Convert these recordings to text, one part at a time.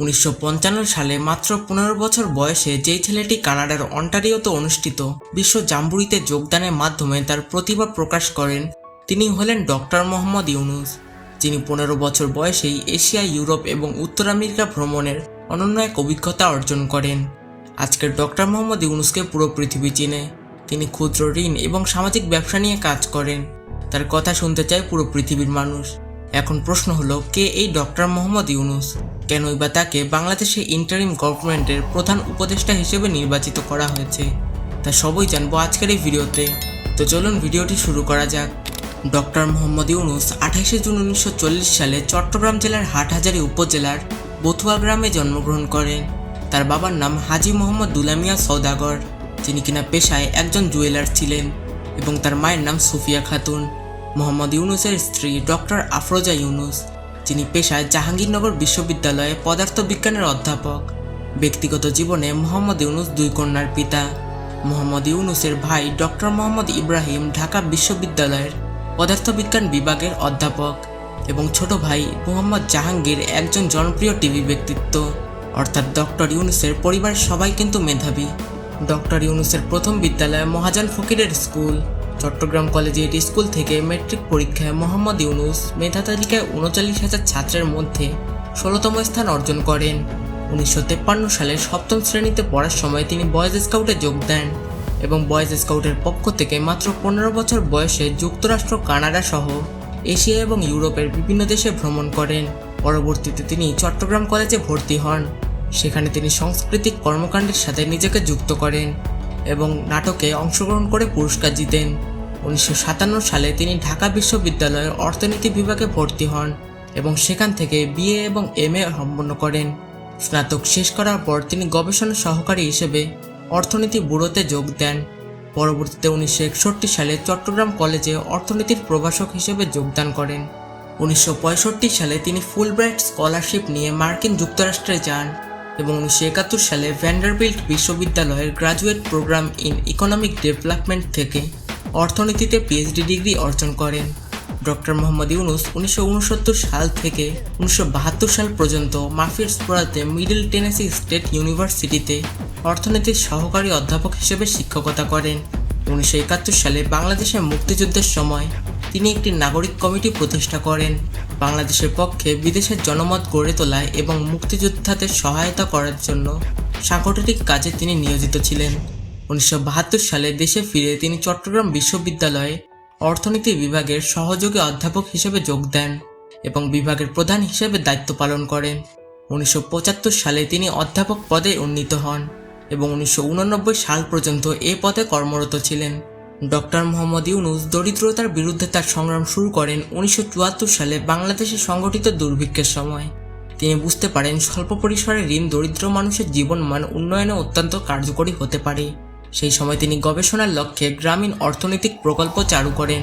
উনিশশো পঞ্চান্ন সালে মাত্র পনেরো বছর বয়সে যেই ছেলেটি কানাডার অন্টারিওতে অনুষ্ঠিত বিশ্ব জাম্বুরিতে যোগদানের মাধ্যমে তার প্রতিভা প্রকাশ করেন, তিনি হলেন ডক্টর মোহাম্মদ ইউনুস, যিনি পনেরো বছর বয়সেই এশিয়া, ইউরোপ এবং উত্তর আমেরিকা ভ্রমণের অনন্য এক অভিজ্ঞতা অর্জন করেন। আজকের ডক্টর মোহাম্মদ ইউনুসকে পুরো পৃথিবী চিনে। তিনি ক্ষুদ্র ঋণ এবং সামাজিক ব্যবসা নিয়ে কাজ করেন। তার কথা শুনতে চায় পুরো পৃথিবীর মানুষ। এখন প্রশ্ন হলো, কে এই ডক্টর মোহাম্মদ ইউনুস? কেনই বা তাকে বাংলাদেশে ইন্টারিম গভর্নমেন্টের প্রধান উপদেষ্টা হিসেবে নির্বাচিত করা হয়েছে? তা সবই জানব আজকের এই ভিডিওতে। তো চলুন ভিডিওটি শুরু করা যাক। ডক্টর মোহাম্মদ ইউনুস আঠাশে জুন উনিশশো চল্লিশ সালে চট্টগ্রাম জেলার হাটহাজারী উপজেলার বথুয়া গ্রামে জন্মগ্রহণ করেন। তার বাবার নাম হাজি মোহাম্মদ দুলামিয়া সৌদাগর যিনি কিনা পেশায় একজন জুয়েলার ছিলেন, এবং তার মায়ের নাম সুফিয়া খাতুন। মোহাম্মদ ইউনুসের স্ত্রী ডক্টর আফরোজা ইউনুস। যিনি পেশায় জাহাঙ্গীরনগর বিশ্ববিদ্যালয়ে পদার্থবিজ্ঞানের অধ্যাপক। ব্যক্তিগত জীবনে মোহাম্মদ ইউনুস দুই কন্যার পিতা। মোহাম্মদ ইউনুসের ভাই ডক্টর মোহাম্মদ ইব্রাহিম ঢাকা বিশ্ববিদ্যালয়ের পদার্থবিজ্ঞান বিভাগের অধ্যাপক এবং ছোট ভাই মোহাম্মদ জাহাঙ্গীর একজন জনপ্রিয় টিভি ব্যক্তিত্ব। অর্থাৎ ডক্টর ইউনুসের পরিবারের সবাই কিন্তু মেধাবী। ডক্টর ইউনুসের প্রথম বিদ্যালয় মহাজান ফকিরের স্কুল। চট্টগ্রাম কলেজিয়েট স্কুল থেকে মেট্রিক পরীক্ষায় মোহাম্মদ ইউনুস মেধা তালিকায় উনচল্লিশ হাজার ছাত্রের মধ্যে ষোলোতম স্থান অর্জন করেন। উনিশশো তেপ্পান্ন সালে সপ্তম শ্রেণীতে পড়ার সময় তিনি বয়েজ স্কাউটে যোগ দেন এবং বয়েজ স্কাউটের পক্ষ থেকে মাত্র পনেরো বছর বয়সে যুক্তরাষ্ট্র, কানাডা সহ এশিয়া এবং ইউরোপের বিভিন্ন দেশে ভ্রমণ করেন। পরবর্তীতে তিনি চট্টগ্রাম কলেজে ভর্তি হন। সেখানে তিনি সাংস্কৃতিক কর্মকাণ্ডের সাথে নিজেকে যুক্ত করেন এবং নাটকে অংশগ্রহণ করে পুরস্কার জিতেন। উনিশশো সাতান্ন সালে তিনি ঢাকা বিশ্ববিদ্যালয়ের অর্থনীতি বিভাগে ভর্তি হন এবং সেখান থেকে বিএ এবং এম এ সম্পন্ন করেন। স্নাতক শেষ করার পর তিনি গবেষণা সহকারী হিসেবে অর্থনীতি ব্যুরোতে যোগ দেন। পরবর্তীতে উনিশশো একষট্টি সালে চট্টগ্রাম কলেজে অর্থনীতির প্রভাষক হিসেবে যোগদান করেন। উনিশশো পঁয়ষট্টি সালে তিনি ফুলব্রাইট স্কলারশিপ নিয়ে মার্কিন যুক্তরাষ্ট্রে যান এবং উনিশশো একাত্তর সালে ভ্যান্ডারবিল্ট বিশ্ববিদ্যালয়ের graduate program in economic development থেকে অর্থনীতিতে পিএইচডি ডিগ্রি অর্জন করেন। ডক্টর মোহাম্মদ ইউনুস উনিশশো উনসত্তর সাল থেকে উনিশশো বাহাত্তর সাল পর্যন্ত মাফিয়ার্সপুরাতে মিডল টেনেসি স্টেট ইউনিভার্সিটিতে অর্থনীতির সহকারী অধ্যাপক হিসেবে শিক্ষকতা করেন। উনিশশো একাত্তর সালে বাংলাদেশের মুক্তিযুদ্ধের সময় তিনি একটি নাগরিক কমিটি প্রতিষ্ঠা করেন। বাংলাদেশের পক্ষে বিদেশের জনমত গড়ে তোলায় এবং মুক্তিযোদ্ধাদের সহায়তা করার জন্য সাংগঠনিক কাজে তিনি নিয়োজিত ছিলেন। উনিশশো বাহাত্তর সালে দেশে ফিরে তিনি চট্টগ্রাম বিশ্ববিদ্যালয়ে অর্থনীতি বিভাগের সহযোগী অধ্যাপক হিসেবে যোগ দেন এবং বিভাগের প্রধান হিসেবে দায়িত্ব পালন করেন। উনিশশো পঁচাত্তর সালে তিনি অধ্যাপক পদে উন্নীত হন এবং উনিশশো উননব্বই সাল পর্যন্ত এ পদে কর্মরত ছিলেন। ডক্টর মোহাম্মদ ইউনুস দরিদ্রতার বিরুদ্ধে তার সংগ্রাম শুরু করেন উনিশশো চুয়াত্তর সালে বাংলাদেশে সংগঠিত দুর্ভিক্ষের সময়। তিনি বুঝতে পারেন, স্বল্প পরিসরে ঋণ দরিদ্র মানুষের জীবনমান উন্নয়নে অত্যন্ত কার্যকরী হতে পারে। সেই সময় তিনি গবেষণার লক্ষ্যে গ্রামীণ অর্থনৈতিক প্রকল্প চালু করেন।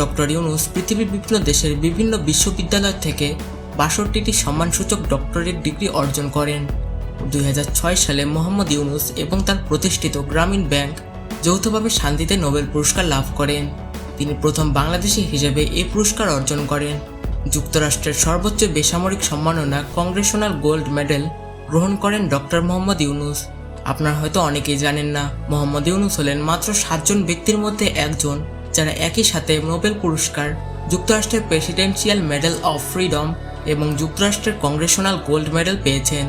ডক্টর ইউনুস পৃথিবীর বিভিন্ন দেশের বিভিন্ন বিশ্ববিদ্যালয় থেকে বাষট্টিটি সম্মানসূচক ডক্টরেট ডিগ্রি অর্জন করেন। দুই হাজার ছয় সালে মোহাম্মদ ইউনুস এবং তার প্রতিষ্ঠিত গ্রামীণ ব্যাংক যৌথভাবে শান্তিতে নোবেল পুরস্কার লাভ করেন। তিনি প্রথম বাংলাদেশি হিসেবে এ পুরস্কার অর্জন করেন। যুক্তরাষ্ট্রের সর্বোচ্চ বেসামরিক সম্মাননা কংগ্রেশনাল গোল্ড মেডেল গ্রহণ করেন ডক্টর মোহাম্মদ ইউনুস। আপনারা হয়তো অনেকেই জানেন না, মোহাম্মদ ইউনুস হলেন মাত্র সাতজন ব্যক্তির মধ্যে একজন, যারা একই সাথে নোবেল পুরস্কার, যুক্তরাষ্ট্রের প্রেসিডেন্সিয়াল মেডেল অফ ফ্রিডম এবং যুক্তরাষ্ট্রের কংগ্রেশনাল গোল্ড মেডেল পেয়েছেন।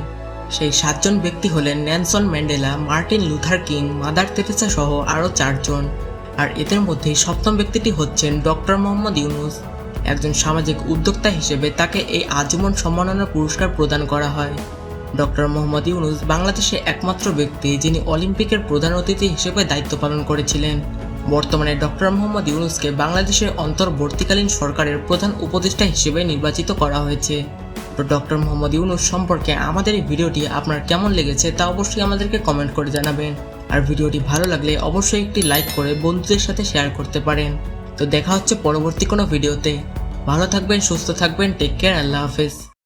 সেই সাতজন ব্যক্তি হলেন Nelson Mandela, Martin Luther King, Mother Teresa সহ আরও চারজন। আর এদের মধ্যে সপ্তম ব্যক্তিটি হচ্ছেন ডক্টর মোহাম্মদ ইউনুস। একজন সামাজিক উদ্যোক্তা হিসেবে তাকে এই আজীবন সম্মাননা পুরস্কার প্রদান করা হয়। ডক্টর মোহাম্মদ ইউনুস বাংলাদেশের একমাত্র ব্যক্তি যিনি অলিম্পিকের প্রধান অতিথি হিসেবে দায়িত্ব পালন করেছিলেন। বর্তমানে ডক্টর মোহাম্মদ ইউনুসকে বাংলাদেশের অন্তর্বর্তীকালীন সরকারের প্রধান উপদেষ্টা হিসেবে নির্বাচিত করা হয়েছে। তো ডক্টর মোহাম্মদ ইউনুস সম্পর্কে আমাদের এই ভিডিওটি আপনার কেমন লেগেছে তা অবশ্যই আমাদেরকে কমেন্ট করে জানাবেন। আর ভিডিওটি ভালো লাগলে অবশ্যই একটি লাইক করে বন্ধুদের সাথে শেয়ার করতে পারেন। তো দেখা হচ্ছে পরবর্তী কোনো ভিডিওতে। ভালো থাকবেন, সুস্থ থাকবেন, টেক কেয়ার, আল্লাহ হাফেজ।